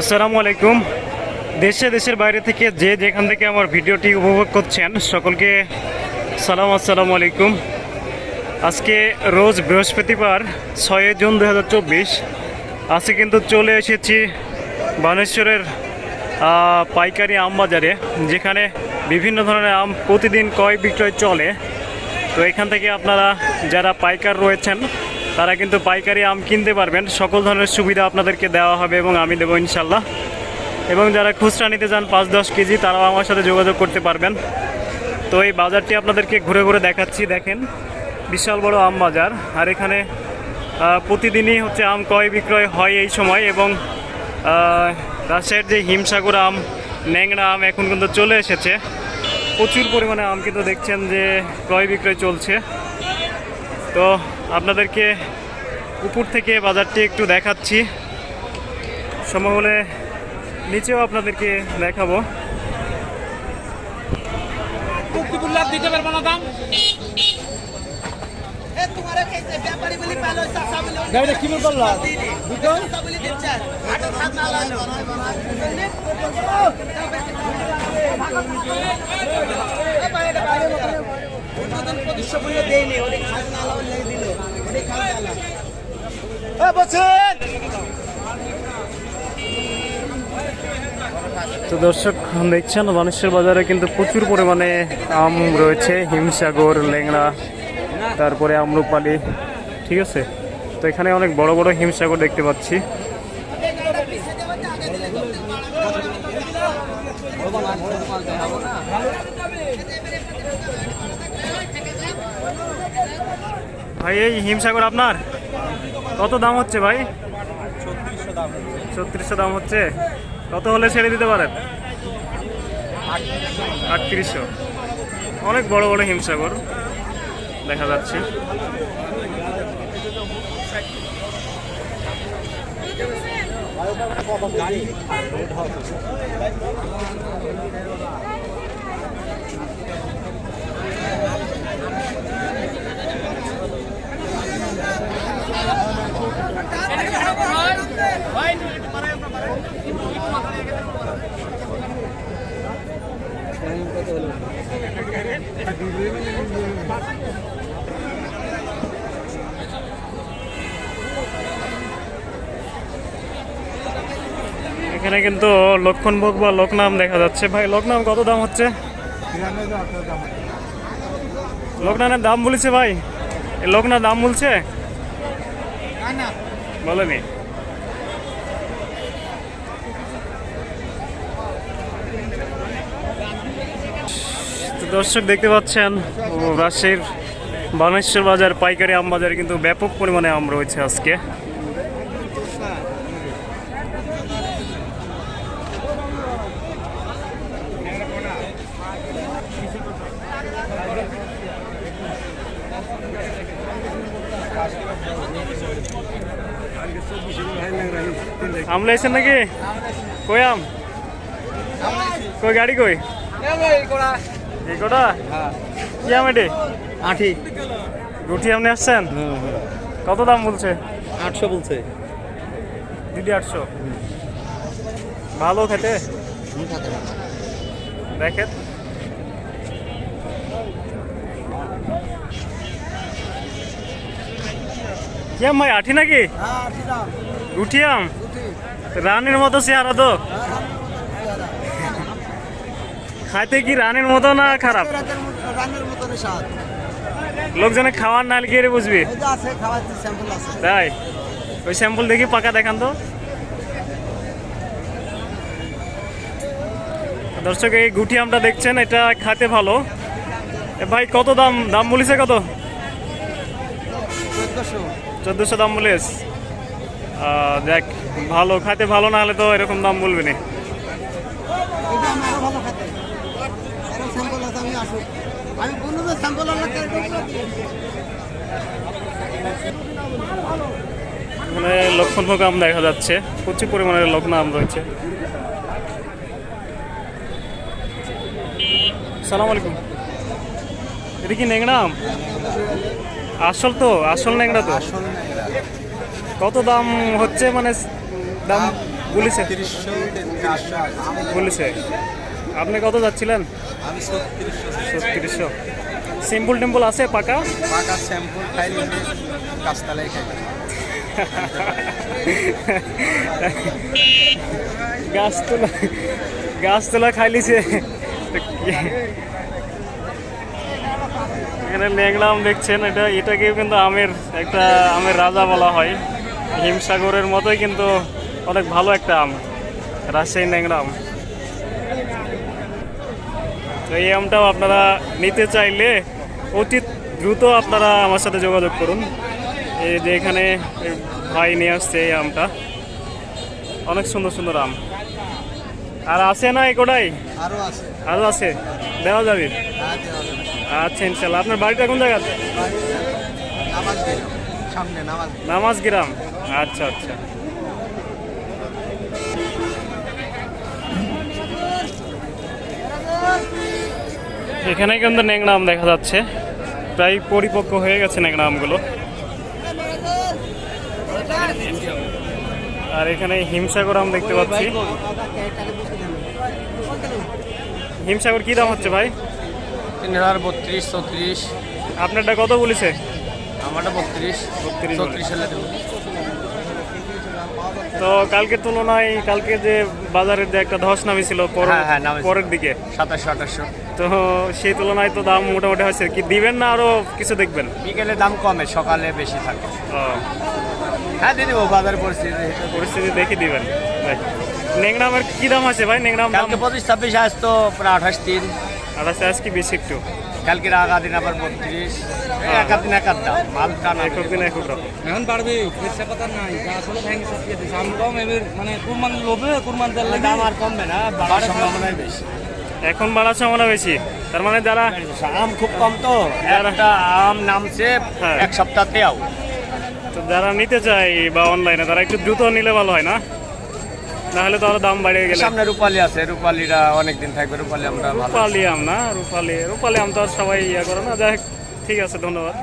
আসসালামু আলাইকুম। দেশে দেশের বাইরে থেকে যে যেখান থেকে আমার ভিডিওটি উপভোগ করছেন, সকলকে সালাম, আসসালামু আলাইকুম। আজকে রোজ বৃহস্পতিবার, ছয় জুন দু হাজার চব্বিশ। আজকে কিন্তু চলে এসেছি বানেশ্বরের পাইকারি আম বাজারে, যেখানে বিভিন্ন ধরনের আম প্রতিদিন ক্রয় বিক্রয় চলে। তো এখান থেকে আপনারা যারা পাইকার রয়েছেন তারা কিন্তু পাইকারি আম কিনতে পারবেন। সকল ধরনের সুবিধা আপনাদেরকে দেওয়া হবে এবং আমি দেবো ইনশাল্লাহ। এবং যারা খুচরা নিতে চান পাঁচ দশ কেজি, তারাও আমার সাথে যোগাযোগ করতে পারবেন। তো এই বাজারটি আপনাদেরকে ঘুরে ঘুরে দেখাচ্ছি, দেখেন। বিশাল বড় আম বাজার। আর এখানে প্রতিদিনই হচ্ছে আম ক্রয় বিক্রয় হয় এই সময় এবং রাজশাহীর যে হিমসাগর আম ন্যাংরা আম এখন কিন্তু চলে এসেছে। প্রচুর পরিমাণে আম কিন্তু দেখছেন যে ক্রয় বিক্রয় চলছে। তো আপনাদেরকে উপর থেকে বাজারটি একটু দেখাচ্ছি। সম্ভব হলে নিচেও আপনাদেরকে দেখাবো। দিতে পারব না দাম? গাড়িটা দুটো? তো দর্শক দেখছেন মানুষের বাজারে কিন্তু প্রচুর পরিমাণে আম রয়েছে, হিমসাগর লেংড়া তারপরে আমরুপালি, ঠিক আছে? তো এখানে অনেক বড় বড় হিমসাগর দেখতে পাচ্ছি। ভাই, এই হিমসাগর আপনার? কত দাম হচ্ছে ভাই? ছত্রিশশো দাম হচ্ছে। কত হলে ছেড়ে দিতে পারেন? আটত্রিশশো। অনেক বড় বড় হিমসাগর দেখা যাচ্ছে। এখানে কিন্তু লক্ষণভোগ বা লোকনাম দেখা যাচ্ছে। ভাই, লোকনাম কত দাম হচ্ছে? লোকনানের দাম বলেছে ভাই। এই লোকনার দাম বলছে? বলেনি। দর্শক দেখতে পাচ্ছেন রাজশাহীর বানেশ্বর বাজার পাইকারি আম বাজারে কিন্তু ব্যাপক পরিমাণে আম রয়েছে আজকে। আম লাইছেন নাকি? কই আম? কই গাড়ি কই? এই কটা? কি আম এটি? আঠি। রুটি আপনি আসছেন? কত দাম বলছে? আটশো বলছে। দিদি আটশো। ভালো খেতে? দেখেন। কি ভাই, আঠি নাকি? আম রানের মতো চেহারা তো। খাইতে কি রানের মতো না খারাপ? লোকজনে খাওয়ার নাল গিয়ে বুঝবি? তাই। ওই স্যাম্পল দেখি, পাকা দেখান তো। দর্শক, এই গুটি আমটা দেখছেন, এটা খাতে ভালো। ভাই, কত দাম? দাম বলিছে কত? চোদ্দশো দাম বলিস দেখ, ভালো খাতে ভালো না হলে তো এরকম দাম বলবি না। মানে লক্ষণভোগ আম দেখা যাচ্ছে। প্রচুর পরিমাণে লগ্ন আম রয়েছে। সালাম আলাইকুম। এটা কি ন্যাংরা আম? আসল তো আসল ন্যাংরা তো। আসল কত দাম হচ্ছে মানে দাম বলেছে? বলেছে। আপনি কত যাচ্ছিলেন? আমি ছত্রিশশো ছত্রিশশো। সিম্পল টেম্পল আছে পাকা? পাকা কাস্তালাই খাই। গাছ তোলা গাছ তোলা খাইলিছে এখানে আম দেখছেন এটা এটাকেও কিন্তু আমের একটা আমের রাজা বলা হয়। হিমসাগরের মতোই কিন্তু অনেক ভালো একটা আম রাজশাহী ন্যাংরা আম তো এই আমটাও আপনারা নিতে চাইলে অতি দ্রুত আপনারা আমার সাথে যোগাযোগ করুন। এই যে এখানে ভাই নিয়ে আসছে এই আমটা। অনেক সুন্দর সুন্দর আম। আর আছে না এই কোটাই? আরও আছে। আরও আছে? দেওয়া যাবে? হ্যাঁ, দেওয়া যাবে। আচ্ছা ইনশাল্লাহ। আপনার বাড়িটা কোন জায়গা নামাজ নামাজ গ্রাম। আচ্ছা আচ্ছা। এখানে কিন্তু ন্যাংরা আম দেখা যাচ্ছে। প্রায় পরিপক্ক হয়ে গেছে ন্যাংরা আমগুলো আর এখানে হিমসাগর আম দেখতে পাচ্ছি। হিমসাগর কি দাম হচ্ছে ভাই? তিন হাজার বত্রিশ চৌত্রিশ। আপনারটা কত বলেছে? আমারটা বত্রিশ। বত্রিশ চৌত্রিশ দেবো। তো কালকের তুলনায় কালকে যে বাজারের যে একটা ধস নামেছিল হ্যাঁ, হ্যাঁ। পরের দিকে। সাতাশশো আঠাশশো। তো সেই তুলনায় তো দাম মোটামুটি হয়েছে। কি দিবেন না আরও কিছু দেখবেন? বিকেলে দাম কমে সকালে বেশি থাকে। ও, হ্যাঁ দিয়ে দেবো বাজার পরিস্থিতি পরিস্থিতি দেখে দিবেন। আমার কি দাম আছে ভাই? দাম কালকে পঁচিশ ছাব্বিশ আজ তো প্রায় আঠাশ তিন। আর আছে আজকে বেশি একটু। কালকের আগা দিন আবার বত্রিশ। একাদ দিন একাদ দাম মাল টানা একক দিন একক রকম এখন পারবে ইচ্ছা কথা নাই। যা আসলে ভেঙে সবকে দিচ্ছে আমি কম এবার মানে কুরবান লোভে কুরবান লাগে দাম আর কমবে না বাড়ার সম্ভাবনাই বেশি। এখন বাড়ার সম্ভাবনা বেশি। তার মানে যারা আম খুব কম তো একটা আম নামছে হ্যাঁ। এক সপ্তাহতে আও তো যারা নিতে চায় বা অনলাইনে তারা একটু দ্রুত নিলে ভালো হয় না? নাহলে তো আরও দাম বাড়িয়ে গেলে। সামনে রূপালি আছে রূপালিরা অনেক দিন থাকবে রূপালি আমরা রূপালি আম না রূপালি রূপালি আম তো আর সবাই ইয়া করে না। যাই ঠিক আছে ধন্যবাদ।